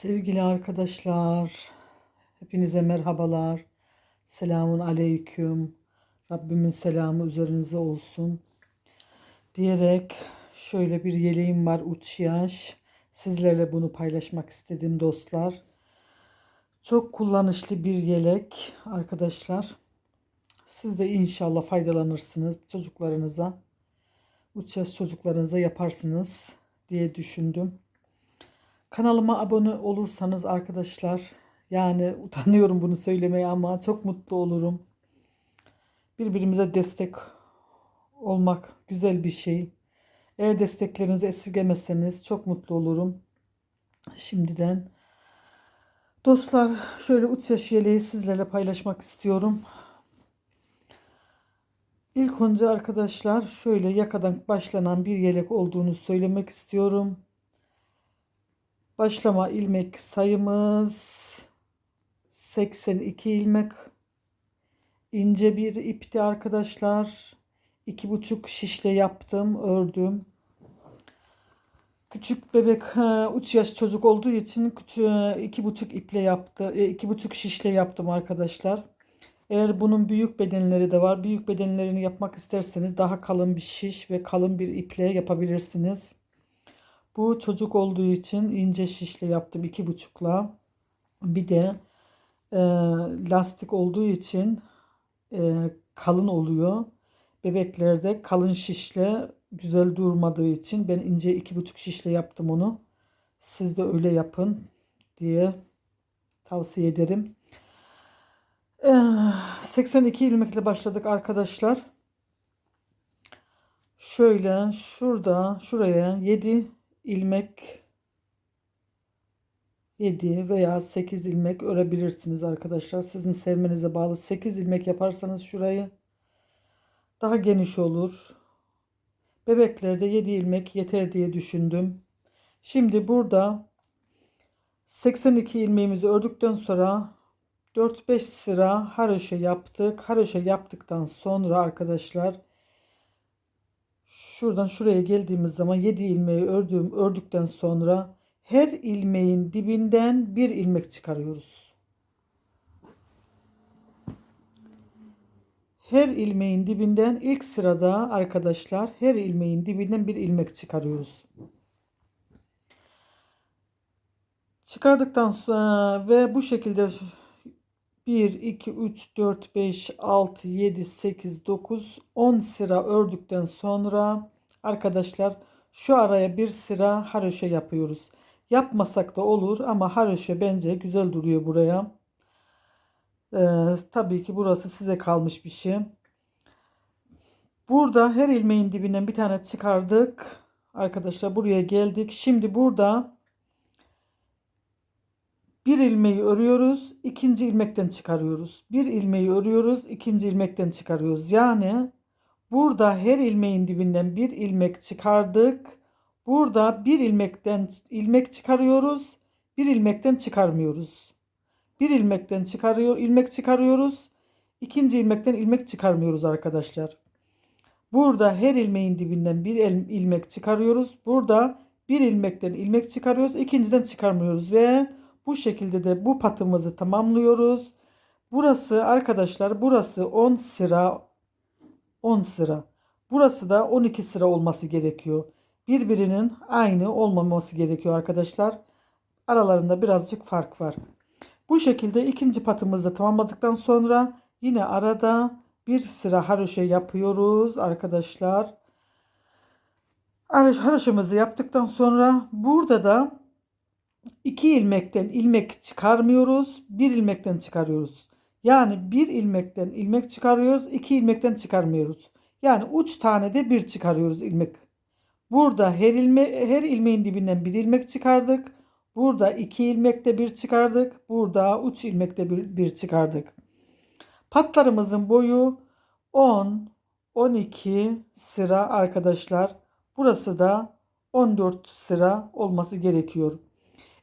Sevgili arkadaşlar, hepinize merhabalar. Selamun aleyküm. Rabbimin selamı üzerinize olsun. Diyerek şöyle bir yeleğim var uç yaş. Sizlerle bunu paylaşmak istedim dostlar. Çok kullanışlı bir yelek arkadaşlar. Siz de inşallah faydalanırsınız çocuklarınıza. Uç yaş çocuklarınıza yaparsınız diye düşündüm. Kanalıma abone olursanız arkadaşlar yani utanıyorum bunu söylemeye ama çok mutlu olurum. Birbirimize destek olmak güzel bir şey. Eğer desteklerinizi esirgemezseniz çok mutlu olurum. Şimdiden dostlar şöyle uç yaş yeleği sizlerle paylaşmak istiyorum. İlk önce arkadaşlar şöyle yakadan başlanan bir yelek olduğunu söylemek istiyorum. Başlama ilmek sayımız 82 ilmek. ince bir ipti arkadaşlar. iki buçuk şişle yaptım, ördüm. Küçük bebek uç yaş çocuk olduğu için küçük iki buçuk iple yaptı, e, iki buçuk şişle yaptım arkadaşlar. Eğer bunun büyük bedenleri de var. Büyük bedenlerini yapmak isterseniz daha kalın bir şiş ve kalın bir iple yapabilirsiniz. Bu çocuk olduğu için ince şişle yaptım iki buçukla. Bir de e, lastik olduğu için e, kalın oluyor. Bebeklerde kalın şişle güzel durmadığı için ben ince iki buçuk şişle yaptım onu. Siz de öyle yapın diye tavsiye ederim. E, 82 ilmekle başladık arkadaşlar. Şöyle şurada şuraya 7 ilmek 7 veya 8 ilmek örebilirsiniz arkadaşlar. Sizin sevmenize bağlı. 8 ilmek yaparsanız şurayı daha geniş olur. Bebeklerde 7 ilmek yeter diye düşündüm. Şimdi burada 82 ilmeğimizi ördükten sonra 4-5 sıra haroşa yaptık. Haroşa yaptıktan sonra arkadaşlar şuradan şuraya geldiğimiz zaman 7 ilmeği ördüğüm ördükten sonra her ilmeğin dibinden bir ilmek çıkarıyoruz. Her ilmeğin dibinden ilk sırada arkadaşlar her ilmeğin dibinden bir ilmek çıkarıyoruz. Çıkardıktan sonra ve bu şekilde 1, 2, 3, 4, 5, 6, 7, 8, 9, 10 sıra ördükten sonra arkadaşlar şu araya bir sıra haroşa yapıyoruz. Yapmasak da olur ama haroşa bence güzel duruyor buraya. Ee, tabii ki burası size kalmış bir şey. Burada her ilmeğin dibinden bir tane çıkardık. Arkadaşlar buraya geldik. Şimdi burada bir ilmeği örüyoruz, ikinci ilmekten çıkarıyoruz. Bir ilmeği örüyoruz, ikinci ilmekten çıkarıyoruz. Yani burada her ilmeğin dibinden bir ilmek çıkardık. Burada bir ilmekten ilmek çıkarıyoruz, bir ilmekten çıkarmıyoruz. Bir ilmekten çıkarıyor, ilmek çıkarıyoruz. ikinci ilmekten ilmek çıkarmıyoruz arkadaşlar. Burada her ilmeğin dibinden bir ilmek çıkarıyoruz. Burada bir ilmekten ilmek çıkarıyoruz, ikinciden çıkarmıyoruz ve bu şekilde de bu patımızı tamamlıyoruz. Burası arkadaşlar burası 10 sıra 10 sıra. Burası da 12 sıra olması gerekiyor. Birbirinin aynı olmaması gerekiyor arkadaşlar. Aralarında birazcık fark var. Bu şekilde ikinci patımızı tamamladıktan sonra yine arada bir sıra haroşa yapıyoruz arkadaşlar. Haroşamızı yaptıktan sonra burada da 2 ilmekten ilmek çıkarmıyoruz. Bir ilmekten çıkarıyoruz. Yani bir ilmekten ilmek çıkarıyoruz. iki ilmekten çıkarmıyoruz. Yani uç tane de bir çıkarıyoruz ilmek. Burada her ilme her ilmeğin dibinden bir ilmek çıkardık. Burada iki ilmekte bir çıkardık. Burada uç ilmekte bir, bir çıkardık. Patlarımızın boyu 10 12 sıra arkadaşlar. Burası da 14 sıra olması gerekiyor.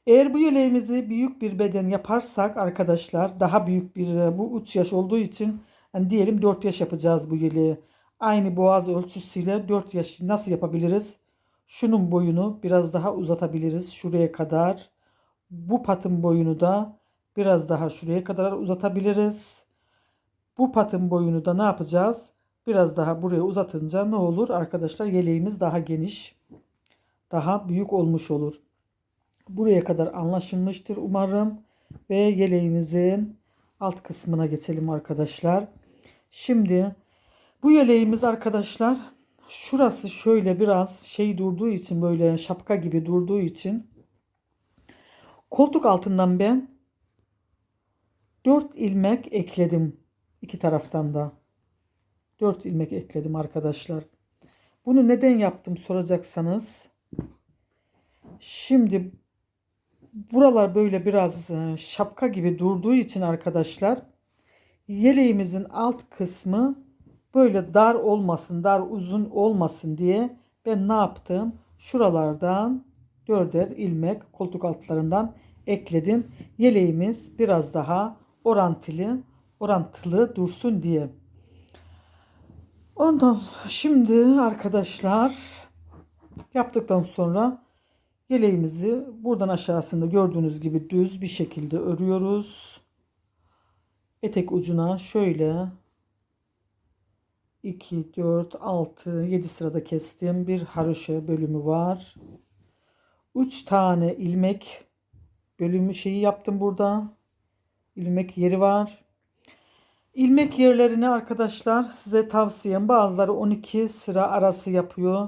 Eğer bu yeleğimizi büyük bir beden yaparsak arkadaşlar daha büyük bir e, bu 3 yaş olduğu için yani diyelim 4 yaş yapacağız bu yeleği. Aynı boğaz ölçüsüyle 4 yaş nasıl yapabiliriz? Şunun boyunu biraz daha uzatabiliriz şuraya kadar. Bu patın boyunu da biraz daha şuraya kadar uzatabiliriz. Bu patın boyunu da ne yapacağız? Biraz daha buraya uzatınca ne olur arkadaşlar? Yeleğimiz daha geniş, daha büyük olmuş olur. Buraya kadar anlaşılmıştır umarım. Ve yeleğimizin alt kısmına geçelim arkadaşlar. Şimdi bu yeleğimiz arkadaşlar şurası şöyle biraz şey durduğu için böyle şapka gibi durduğu için koltuk altından ben 4 ilmek ekledim iki taraftan da. 4 ilmek ekledim arkadaşlar. Bunu neden yaptım soracaksanız. Şimdi buralar böyle biraz e, şapka gibi durduğu için arkadaşlar yeleğimizin alt kısmı böyle dar olmasın, dar uzun olmasın diye ben ne yaptım? Şuralardan dörder ilmek koltuk altlarından ekledim. Yeleğimiz biraz daha orantılı, orantılı dursun diye. Ondan şimdi arkadaşlar yaptıktan sonra yeleğimizi buradan aşağısında gördüğünüz gibi düz bir şekilde örüyoruz. Etek ucuna şöyle 2, 4, 6, 7 sırada kestim. Bir haroşa bölümü var. 3 tane ilmek bölümü şeyi yaptım burada. İlmek yeri var. İlmek yerlerini arkadaşlar size tavsiyem bazıları 12 sıra arası yapıyor.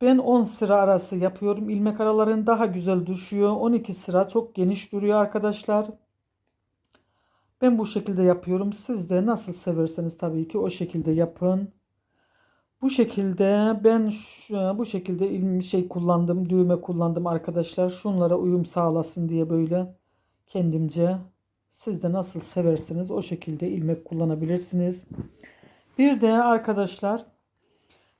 Ben 10 sıra arası yapıyorum. İlmek araların daha güzel düşüyor. 12 sıra çok geniş duruyor arkadaşlar. Ben bu şekilde yapıyorum. Siz de nasıl severseniz tabii ki o şekilde yapın. Bu şekilde ben şu, bu şekilde ilmi şey kullandım. Düğme kullandım arkadaşlar. Şunlara uyum sağlasın diye böyle kendimce. Siz de nasıl severseniz o şekilde ilmek kullanabilirsiniz. Bir de arkadaşlar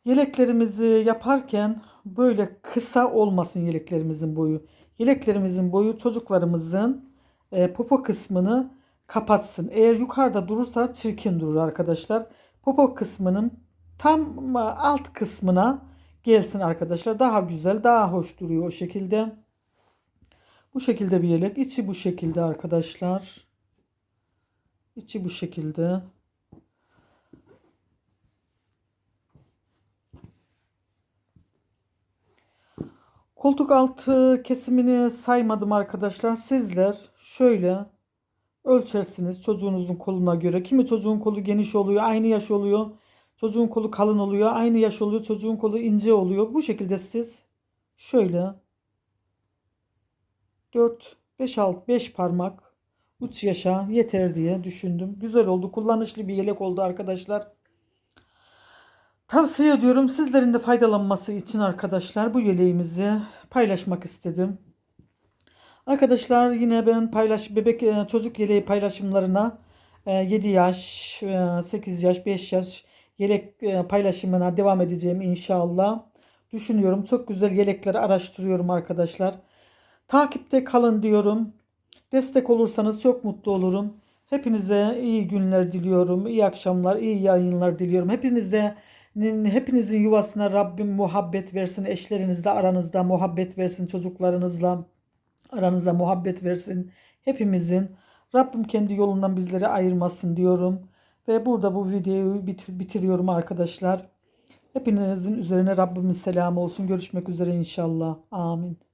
yeleklerimizi yaparken böyle kısa olmasın yeleklerimizin boyu. Yeleklerimizin boyu çocuklarımızın e, popo kısmını kapatsın. Eğer yukarıda durursa çirkin durur arkadaşlar. Popo kısmının tam alt kısmına gelsin arkadaşlar. Daha güzel, daha hoş duruyor o şekilde. Bu şekilde bir yelek. İçi bu şekilde arkadaşlar. İçi bu şekilde. Koltuk altı kesimini saymadım arkadaşlar. Sizler şöyle ölçersiniz çocuğunuzun koluna göre. Kimi çocuğun kolu geniş oluyor, aynı yaş oluyor. Çocuğun kolu kalın oluyor, aynı yaş oluyor. Çocuğun kolu ince oluyor. Bu şekilde siz şöyle 4 5 6 5 parmak uç yaşa yeter diye düşündüm. Güzel oldu. Kullanışlı bir yelek oldu arkadaşlar. Tavsiye ediyorum. Sizlerin de faydalanması için arkadaşlar bu yeleğimizi paylaşmak istedim. Arkadaşlar yine ben paylaş bebek e, çocuk yeleği paylaşımlarına 7 yaş, 8 yaş, 5 yaş yelek e, paylaşımına devam edeceğim inşallah. Düşünüyorum. Çok güzel yelekleri araştırıyorum arkadaşlar. Takipte kalın diyorum. Destek olursanız çok mutlu olurum. Hepinize iyi günler diliyorum. İyi akşamlar, iyi yayınlar diliyorum. Hepinize hepinizin yuvasına Rabbim muhabbet versin. Eşlerinizle aranızda muhabbet versin. Çocuklarınızla aranıza muhabbet versin. Hepimizin Rabbim kendi yolundan bizleri ayırmasın diyorum. Ve burada bu videoyu bitiriyorum arkadaşlar. Hepinizin üzerine Rabbimin selamı olsun. Görüşmek üzere inşallah. Amin.